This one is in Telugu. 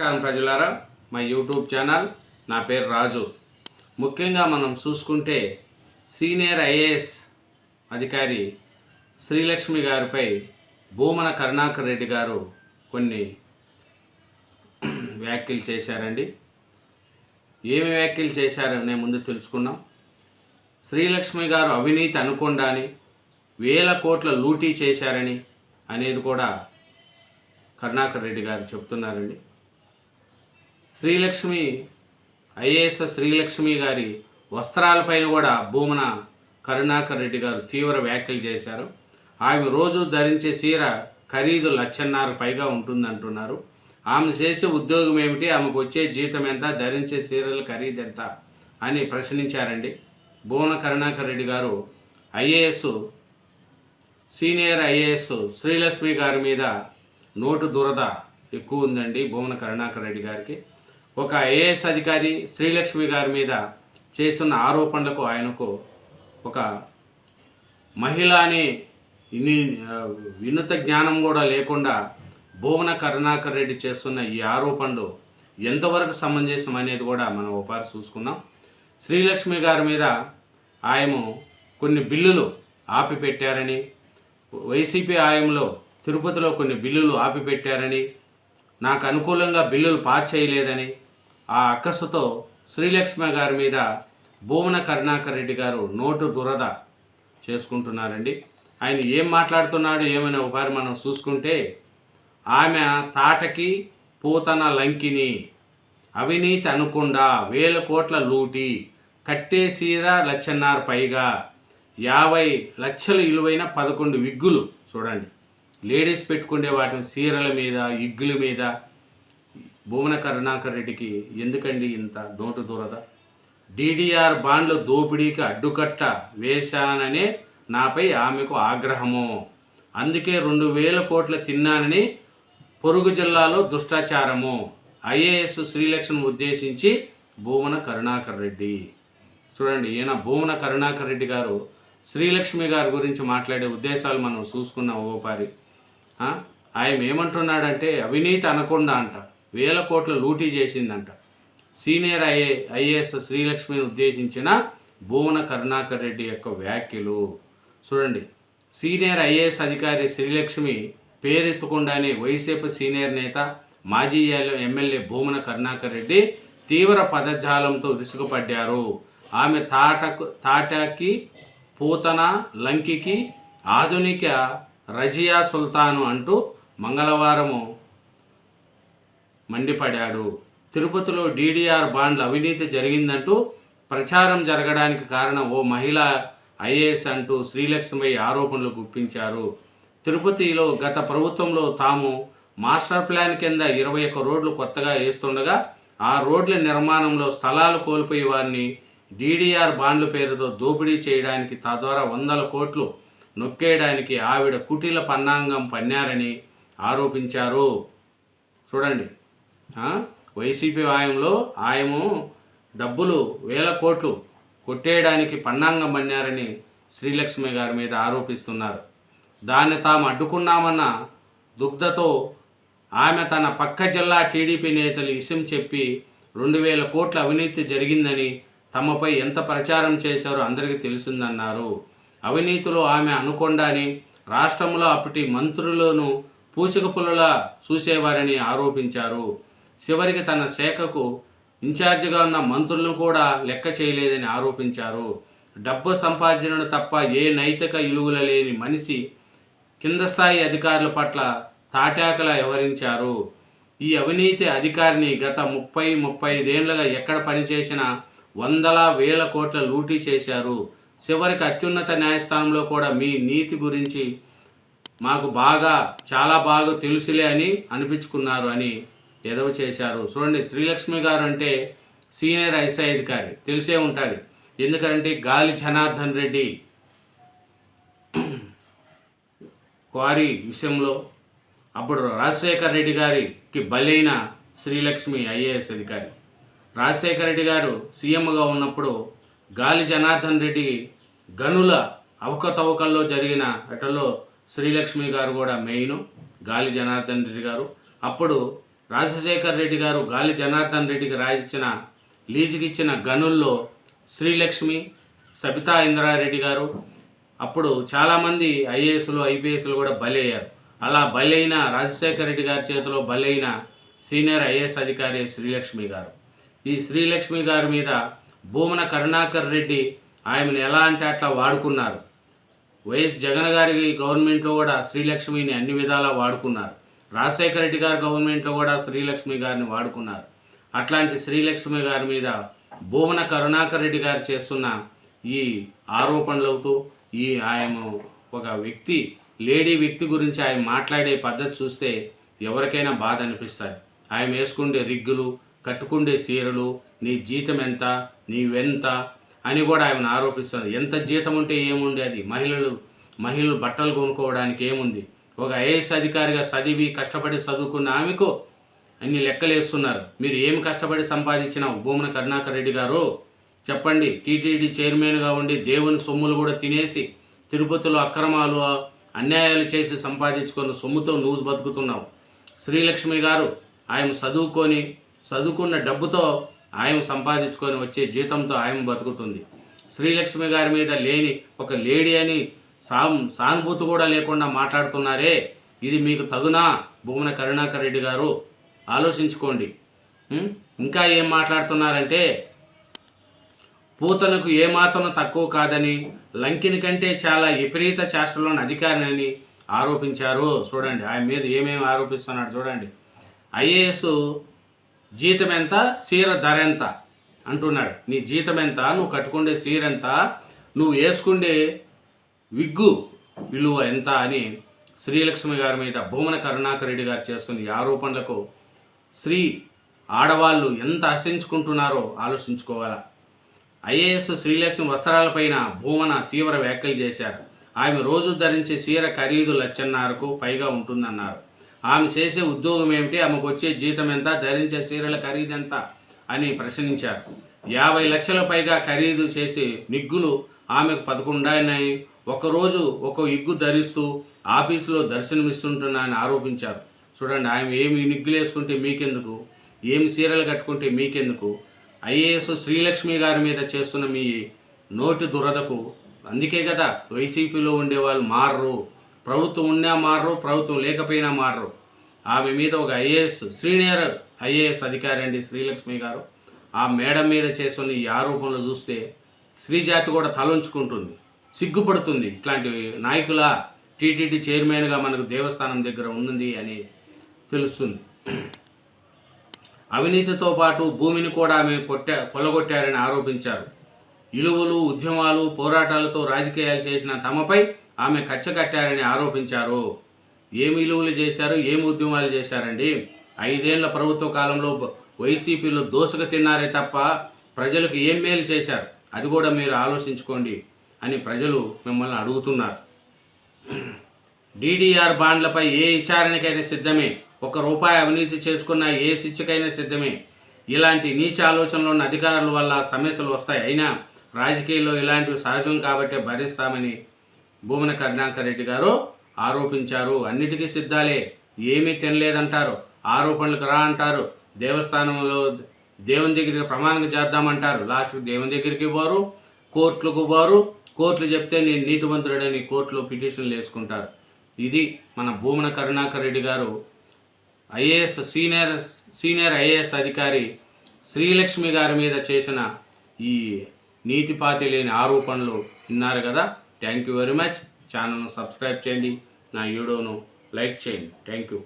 నమస్కారం ప్రజలారా. మా యూట్యూబ్ ఛానల్ నా పేరు రాజు. ముఖ్యంగా మనం చూసుకుంటే సీనియర్ ఐఏఎస్ అధికారి శ్రీలక్ష్మి గారిపై భూమన కరుణాకర్ రెడ్డి గారు కొన్ని వ్యాఖ్యలు చేశారండి. ఏమి వ్యాఖ్యలు చేశారో ముందు తెలుసుకున్నాం శ్రీలక్ష్మి గారు అవినీతి అనుకుండా వేల కోట్ల లూటీ చేశారని అనేది కూడా కరుణాకర్ రెడ్డి గారు చెప్తున్నారండి. శ్రీలక్ష్మి ఐఏఎస్ శ్రీలక్ష్మి గారి వస్త్రాలపైన కూడా భూమన కరుణాకర్ రెడ్డి గారు తీవ్ర వ్యాఖ్యలు చేశారు. ఆమె రోజు ధరించే చీర ఖరీదు లక్షన్నర పైగా ఉంటుందంటున్నారు. ఆమె చేసే ఉద్యోగం ఏమిటి? ఆమెకు వచ్చే జీతం ఎంత? ధరించే చీరల ఖరీదు ఎంత? అని ప్రశ్నించారండి. భువన కరుణాకర్ రెడ్డి గారు ఐఏఎస్ సీనియర్ ఐఏఎస్ శ్రీలక్ష్మి గారి మీద నోటు దురద ఎక్కువ ఉందండి భువన కరుణాకర్ రెడ్డి గారికి. ఒక ఐఏఎస్ అధికారి శ్రీలక్ష్మి గారి మీద చేస్తున్న ఆరోపణలకు ఆయనకు ఒక మహిళ అని వినూత జ్ఞానం కూడా లేకుండా భువన కరుణాకర్ రెడ్డి చేస్తున్న ఈ ఆరోపణలు ఎంతవరకు సమంజసం అనేది కూడా మనం ఒకసారి చూసుకుందాం. శ్రీలక్ష్మి గారి మీద ఆయము కొన్ని బిల్లులు ఆపిపెట్టారని వైసీపీ ఆయంలో తిరుపతిలో కొన్ని బిల్లులు ఆపిపెట్టారని నాకు అనుకూలంగా బిల్లులు పాస్ చేయలేదని ఆ అక్కసుతో శ్రీలక్ష్మి గారి మీద భువన కరుణాకర్ రెడ్డి గారు నోటు దురద చేసుకుంటున్నారండి. ఆయన ఏం మాట్లాడుతున్నాడు ఏమైనా ఒకసారి మనం చూసుకుంటే ఆమె తాటకి పూతన లంకిని అవినీతి అనుకుండా వేల కోట్ల లూటి కట్టే సీర లక్షన్నర పైగా యాభై లక్షల విలువైన పదకొండు విగ్గులు చూడండి. లేడీస్ పెట్టుకునే వాటిని సీరల మీద ఇగ్గుల మీద భువన కరుణాకర్ రెడ్డికి ఎందుకండి ఇంత నోటు దూరద డీడీఆర్ బాండ్ల దోపిడీకి అడ్డుకట్ట వేశాననే నాపై ఆమెకు ఆగ్రహము. అందుకే రెండు వేల కోట్ల తిన్నానని పొరుగు జిల్లాలో దుష్టాచారము. ఐఏఎస్ శ్రీలక్ష్మి ఉద్దేశించి భూమన కరుణాకర్ రెడ్డి. చూడండి ఈయన భూమన కరుణాకర్ రెడ్డి గారు శ్రీలక్ష్మి గారి గురించి మాట్లాడే ఉద్దేశాలు మనం చూసుకున్నాం ఓపారి ఆయన ఏమంటున్నాడంటే అవినీతి అనకుండా అంట. వేల కోట్ల లూటీ చేసిందంట. సీనియర్ ఐఏ ఐఏఎస్ శ్రీలక్ష్మిని ఉద్దేశించిన భువన కరుణాకర్ రెడ్డి యొక్క వ్యాఖ్యలు. చూడండి సీనియర్ ఐఏఎస్ అధికారి శ్రీలక్ష్మి పేరెత్తకుండానే వైసీపీ సీనియర్ నేత మాజీ ఎమ్మెల్యే భూమన కరుణాకర్ రెడ్డి తీవ్ర పదజాలంతో విసుగుపడ్డారు ఆమె తాటకు తాటాకి పూతన లంకికి ఆధునిక రజియా సుల్తాను అంటూ మంగళవారము మండిపడాడు. తిరుపతిలో డీడీఆర్ బాండ్ల అవినీతి జరిగిందంటూ ప్రచారం జరగడానికి కారణం ఓ మహిళ ఐఏఎస్ అంటూ శ్రీలక్ష్మి ఆరోపణలు గుప్పించారు. తిరుపతిలో గత ప్రభుత్వంలో తాము మాస్టర్ ప్లాన్ కింద ఇరవై ఒక్క రోడ్లు కొత్తగా వేస్తుండగా ఆ రోడ్ల నిర్మాణంలో స్థలాలు కోల్పోయి వారిని డీడీఆర్ బాండ్ల పేరుతో దోపిడీ చేయడానికి తద్వారా వందల కోట్లు నొక్కేయడానికి ఆవిడ కుటీల పన్నాంగం పన్నారని ఆరోపించారు. చూడండి. వైసీపీ ఆయంలో ఆయము డబ్బులు వేల కోట్లు కొట్టేయడానికి పన్నాంగం పన్నారని శ్రీలక్ష్మి గారి మీద ఆరోపిస్తున్నారు. దాన్ని తాము అడ్డుకున్నామన్న దుగ్ధతో ఆమె తన పక్క జిల్లా టీడీపీ నేతలు ఇసం చెప్పి రెండు వేల కోట్ల అవినీతి జరిగిందని తమపై ఎంత ప్రచారం చేశారో అందరికీ తెలిసిందన్నారు. అవినీతిలో ఆమె అనుకొండాని రాష్ట్రంలో అప్పటి మంత్రులను పూచికపుల్లలా చూసేవారని ఆరోపించారు. చివరికి తన శాఖకు ఇన్ఛార్జిగా ఉన్న మంత్రులను కూడా లెక్క చేయలేదని ఆరోపించారు. డబ్బు సంపార్జనను తప్ప ఏ నైతిక విలువలు లేని మనిషి కింద స్థాయి అధికారుల పట్ల తాటాకలా వ్యవహరించారు. ఈ అవినీతి అధికారిని గత ముప్పై ముప్పై ఐదేళ్ళుగా ఎక్కడ పనిచేసినా వందల వేల కోట్ల లూటీ చేశారు. చివరికి అత్యున్నత న్యాయస్థానంలో కూడా మీ నీతి గురించి మాకు బాగా చాలా బాగా తెలుసులే అని అనిపించుకున్నారు అని ఎదవ చేశారు. చూడండి శ్రీలక్ష్మి గారు అంటే సీనియర్ ఐసీ అధికారి. తెలిసే ఉంటుంది. ఎందుకంటే గాలి జనార్దన్ రెడ్డి క్వారీ విషయంలో అప్పుడు రాజశేఖర్ రెడ్డి గారికి బలైన శ్రీలక్ష్మి ఐఏఎస్ అధికారి. రాజశేఖర రెడ్డి గారు సీఎంగా ఉన్నప్పుడు గాలి జనార్దన్ రెడ్డి గనుల అవకతవకల్లో జరిగిన అటలో శ్రీలక్ష్మి గారు కూడా మెయిన్ గాలి జనార్దన్ రెడ్డి గారు. అప్పుడు రాజశేఖర్ రెడ్డి గారు గాలి జనార్దన్ రెడ్డికి రాయించిన లీజుకిచ్చిన గనుల్లో శ్రీలక్ష్మి సబితా ఇంద్రారెడ్డి గారు. అప్పుడు చాలామంది ఐఏఎస్లు ఐపీఎస్లు కూడా బలయ్యారు అలా బలైన రాజశేఖర రెడ్డి గారి చేతిలో బలైన సీనియర్ ఐఏఎస్ అధికారి శ్రీలక్ష్మి గారు. ఈ శ్రీలక్ష్మి గారి మీద భూమన కరుణాకర్ రెడ్డి ఆమెను ఎలా అంటే అట్లా వాడుకున్నారు. వైఎస్ జగన్ గారి గవర్నమెంట్లో కూడా శ్రీలక్ష్మిని అన్ని విధాలా వాడుకున్నారు. రాజశేఖర రెడ్డి గారి గవర్నమెంట్లో కూడా శ్రీలక్ష్మి గారిని వాడుకున్నారు. అట్లాంటి శ్రీలక్ష్మి గారి మీద భూమన కరుణాకర్ రెడ్డి గారు చేస్తున్న ఈ ఆరోపణలవుతూ ఈ ఆయన ఒక వ్యక్తి లేడీ వ్యక్తి గురించి ఆయన మాట్లాడే పద్ధతి చూస్తే ఎవరికైనా బాధ అనిపిస్తుంది ఆయన వేసుకుండే రిగ్గులు కట్టుకుండే చీరలు నీ జీతం ఎంత నీవెంత అని కూడా ఆయన ఆరోపిస్తున్నారు. ఎంత జీతం ఉంటే ఏముంది అది? మహిళలు మహిళలు బట్టలు కొనుక్కోవడానికి ఏముంది? ఒక ఐఏఎస్ అధికారిగా చదివి కష్టపడి చదువుకున్న ఆమెకు అన్ని లెక్కలు వేస్తున్నారు. మీరు ఏమి కష్టపడి సంపాదించిన భూమన కరుణాకర్ రెడ్డి గారు? చెప్పండి. టీటీడీ చైర్మన్గా ఉండి దేవుని సొమ్ములు కూడా తినేసి తిరుపతిలో అక్రమాలు అన్యాయాలు చేసి సంపాదించుకొని సొమ్ముతో నువ్వు బతుకుతున్నావు. శ్రీలక్ష్మి గారు ఆయన చదువుకొని చదువుకున్న డబ్బుతో ఆయన సంపాదించుకొని వచ్చే జీతంతో ఆయన బతుకుతుంది. శ్రీలక్ష్మి గారి మీద లేని ఒక లేడీ అని సా సానుభూతి కూడా లేకుండా మాట్లాడుతున్నారే. ఇది మీకు తగునా? భూమన కరుణాకర్ రెడ్డి గారు ఆలోచించుకోండి. ఇంకా ఏం మాట్లాడుతున్నారంటే పూతనకు ఏమాత్రం తక్కువ కాదని లంకిని కంటే చాలా విపరీత చేష్టలోని అధికారిని ఆరోపించారు. చూడండి ఆయన మీద ఏమేమి ఆరోపిస్తున్నాడు చూడండి. ఐఏఎస్ జీతం ఎంత? సీర ధర ఎంత? అంటున్నాడు. నీ జీతం ఎంత? నువ్వు కట్టుకుండే చీర ఎంత? నువ్వు వేసుకుండే విగ్గు విలువ ఎంత అని శ్రీలక్ష్మి గారి మీద భూమన కరుణాకర్ రెడ్డి గారు చేస్తున్న ఈ ఆరోపణలకు శ్రీ ఆడవాళ్ళు ఎంత ఆశించుకుంటున్నారో ఆలోచించుకోవాలా. ఐఏఎస్ శ్రీలక్ష్మి వస్త్రాలపైన భూమన తీవ్ర వ్యాఖ్యలు చేశారు. ఆమె రోజు ధరించే చీర ఖరీదు లచ్చన్నరకు పైగా ఉంటుందన్నారు. ఆమె చేసే ఉద్యోగం ఏమిటి? ఆమెకు వచ్చే జీతం ఎంత? ధరించే చీరల ఖరీదు ఎంత? అని ప్రశ్నించారు. యాభై లక్షల పైగా ఖరీదు చేసే నిగ్గులు ఆమెకు పదకొండాయని ఒకరోజు ఒక ఇగ్గు ధరిస్తూ ఆఫీసులో దర్శనమిస్తుంటున్నాయని ఆరోపించారు. చూడండి ఆమె ఏమి నిగ్గులు వేసుకుంటే మీకెందుకు? ఏమి సీరలు కట్టుకుంటే మీకెందుకు? ఐఏఎస్ శ్రీలక్ష్మి గారి మీద చేస్తున్న మీ నోటి దురదకు అందుకే కదా వైసీపీలో ఉండే వాళ్ళు మారరు. ప్రభుత్వం ఉన్నా మారరు ప్రభుత్వం లేకపోయినా మారరు. ఆమె మీద ఒక ఐఏఎస్ సీనియర్ ఐఏఎస్ అధికారి అండి శ్రీలక్ష్మి గారు. ఆ మేడం మీద చేస్తున్న ఈ ఆరోపణలు చూస్తే స్త్రీజాతి కూడా తలంచుకుంటుంది. సిగ్గుపడుతుంది. ఇట్లాంటి నాయకుల టీటీడీ చైర్మన్గా మనకు దేవస్థానం దగ్గర ఉన్నది అని తెలుస్తుంది. అవినీతితో పాటు భూమిని కూడా ఆమె కొట్టా కొల్లగొట్టారని ఆరోపించారు. ఇలువలు ఉద్యమాలు పోరాటాలతో రాజకీయాలు చేసిన తమపై ఆమె కచ్చకట్టారని ఆరోపించారు. ఏమి ఇలువలు చేశారు? ఏమి ఉద్యమాలు చేశారండి? ఐదేళ్ళ ప్రభుత్వ కాలంలో వైసీపీలో దోసుకు తిన్నారే తప్ప ప్రజలకు ఏం మేలు చేశారు? అది కూడా మీరు ఆలోచించుకోండి. అని ప్రజలు మిమ్మల్ని అడుగుతున్నారు. డీడీఆర్ బాండ్లపై ఏ విచారణకైనా సిద్ధమే. ఒక రూపాయి అవినీతి చేసుకున్న ఏ శిక్షకైనా సిద్ధమే. ఇలాంటి నీచ ఆలోచనలు ఉన్న అధికారుల వల్ల సమస్యలు వస్తాయి. అయినా రాజకీయాల్లో ఇలాంటివి సహజం కాబట్టి భరిస్తామని భూమన కరుణాకర్ రెడ్డి గారు ఆరోపించారు. అన్నిటికీ సిద్ధాలే. ఏమీ తినలేదంటారు. ఆరోపణలకు రా అంటారు. దేవస్థానంలో దేవుని దగ్గరికి ప్రమాణం చేద్దామంటారు. లాస్ట్కి దేవుని దగ్గరికి పోరు కోర్టులకు పోరు కోర్టులు చెప్తే నేను నీతివంతుడని కోర్టులో పిటిషన్లు వేసుకుంటారు. ఇది మన భూమన కరుణాకర్ రెడ్డి గారు ఐఏఎస్ సీనియర్ సీనియర్ ఐఏఎస్ అధికారి శ్రీలక్ష్మి గారి మీద చేసిన ఈ నీతిపాతి లేని ఆరోపణలు విన్నారు కదా. థ్యాంక్ యూ వెరీ మచ్ ఛానల్ను సబ్స్క్రైబ్ చేయండి. నా వీడియోను లైక్ చేయండి. Thank you